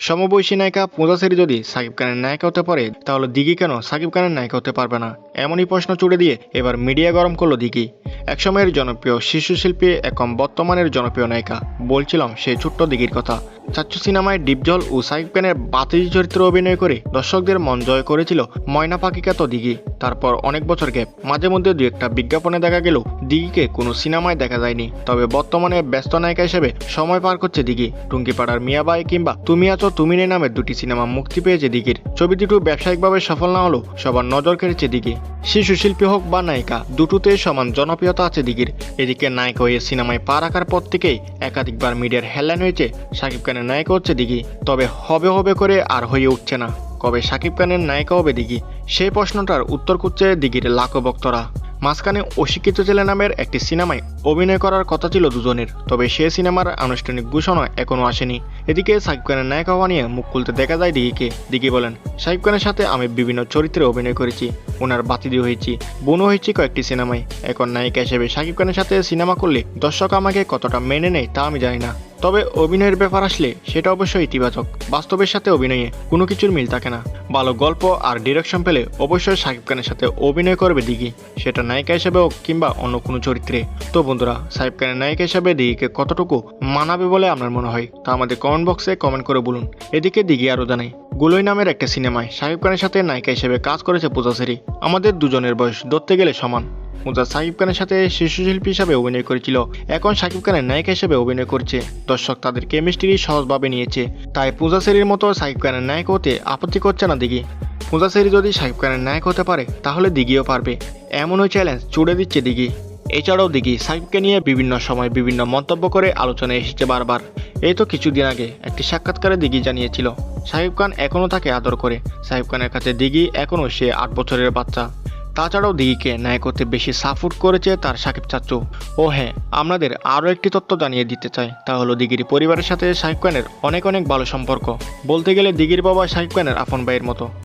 সমবয়সী নায়িকা পূজাসেরি যদি সাকিব খানের নায়িকা হতে পারে, তাহলে দিঘি কেন সাকিব খানের নায়িকা হতে পারবে না? এমনই প্রশ্ন চুড়ে দিয়ে এবার মিডিয়া গরম করল দিঘি একসময়ের জনপ্রিয় শিশু শিল্পী, এখন বর্তমানের জনপ্রিয় নায়িকা। বলছিলাম সেই ছোট্ট দিঘির কথা। চাচ্চু সিনেমায় ডিপজল ও সাকিব খানের বাতিজি চরিত্রে অভিনয় করে দর্শকদের মন জয় করেছিল ময়না পাখি খ্যাত দিঘি তারপর অনেক বছর গ্যাপ, মাঝে মধ্যে দু একটা বিজ্ঞাপনে দেখা গেল দিঘিকে কোনো সিনেমায় দেখা যায়নি। তবে বর্তমানে ব্যস্ত নায়িকা হিসেবে সময় পার করছে দিঘি টুঙ্কিপাড়ার মিয়াবাই কিংবা তুমি আছো, তুমি নেই নামের দুটি সিনেমা মুক্তি পেয়েছে দিঘির ছবি দুটো ব্যবসায়িকভাবে সফল না হলেও সবার নজর কেড়েছে দিঘি শিশু শিল্পী হোক বা নায়িকা, দুটোতেই সমান জনপ্রিয়তা আছে দিগির এদিকে নায়িকা হয়ে সিনেমায় পা রাখার পর থেকেই একাধিকবার মিডিয়ার হেডলাইন হয়েছে শাকিব খানের নায়িকা হচ্ছে দিঘি। তবে হবে হবে করে আর হয়ে উঠছে না। কবে শাকিব খানের নায়িকা হবে দিঘি? সেই প্রশ্নটার উত্তর করছে দিঘির লাখো ভক্তরা। মাঝখানে অশিক্ষিত ছেলে নামের একটি সিনেমায় অভিনয় করার কথা ছিল দুজনের, তবে সে সিনেমার আনুষ্ঠানিক ঘোষণা এখনও আসেনি। এদিকে সাকিব খানের নায়িকা হওয়া নিয়ে মুখ খুলতে দেখা যায় দিঘিকে। দিঘি বলেন, সাকিব খানের সাথে আমি বিভিন্ন চরিত্রে অভিনয় করেছি, ওনার বাতিদি হয়েছি, বোনও হয়েছি কয়েকটি সিনেমায়। এখন নায়িকা হিসেবে সাকিব খানের সাথে সিনেমা করলে দর্শক আমাকে কতটা মেনে নেয় তা আমি জানি না। তবে অভিনয়ের ব্যাপার আসলে সেটা অবশ্যই ইতিবাচক। বাস্তবের সাথে অভিনয়ে কোনো কিছুর মিল থাকে না। ভালো গল্প আর ডিরেকশন পেলে অবশ্যই শাকিব খানের সাথে অভিনয় করবে দিঘি। সেটা নায়িকা হিসেবে হোক কিংবা অন্য কোনো চরিত্রে। তো বন্ধুরা সাকিব খানের নায়িকা হিসেবে দিঘিকে কতটুকু মানাবে বলে আপনার মনে হয়? তা আমাদের কমেন্ট বক্সে কমেন্ট করে বলুন। এদিকে দিঘি আরও জানাই গুলোই নামের একটা সিনেমায় শাকিব খানের সাথে নায়িকা হিসেবে কাজ করেছে পূজা সেরি। আমাদের দুজনের বয়স ধরতে গেলে সমান। পূজা সাকিব খানের সাথে শিশু শিল্পী হিসাবে অভিনয় করেছিল। এখন শাকিব খানের নায়িকা হিসেবে অভিনয় করছে। দর্শক তাদের কেমিস্ট্রি সহজভাবে নিয়েছে। তাই পূজা সেরির মতো সাকিব খানের নায়ক হতে আপত্তি করছে না দিঘি। পূজা সেরি যদি শাকিব খানের নায়ক হতে পারে, তাহলে দিঘিও পারবে। এমনই চ্যালেঞ্জ চুড়ে দিচ্ছে দিঘি। এছাড়াও দিঘি সাকিবকে নিয়ে বিভিন্ন সময় বিভিন্ন মন্তব্য করে আলোচনায় এসেছে বারবার। এই তো কিছুদিন আগে একটি সাক্ষাৎকারে দিঘি জানিয়েছিল সাকিব খান এখনও তাকে আদর করে। সাকিব খানের কাছে দিঘি এখনও সে আট বছরের বাচ্চা। তাছাড়াও দিঘিকে ন্যায় করতে বেশি সাপোর্ট করেছে তার সাকিব চাচ্চু। ও হ্যাঁ আপনাদের আরও একটি তথ্য জানিয়ে দিতে চাই। তা হলো দিঘির পরিবারের সাথে সাকিব খানের অনেক অনেক ভালো সম্পর্ক। বলতে গেলে দিঘির বাবা সাকিব খানের আপন ভাইয়ের মতো।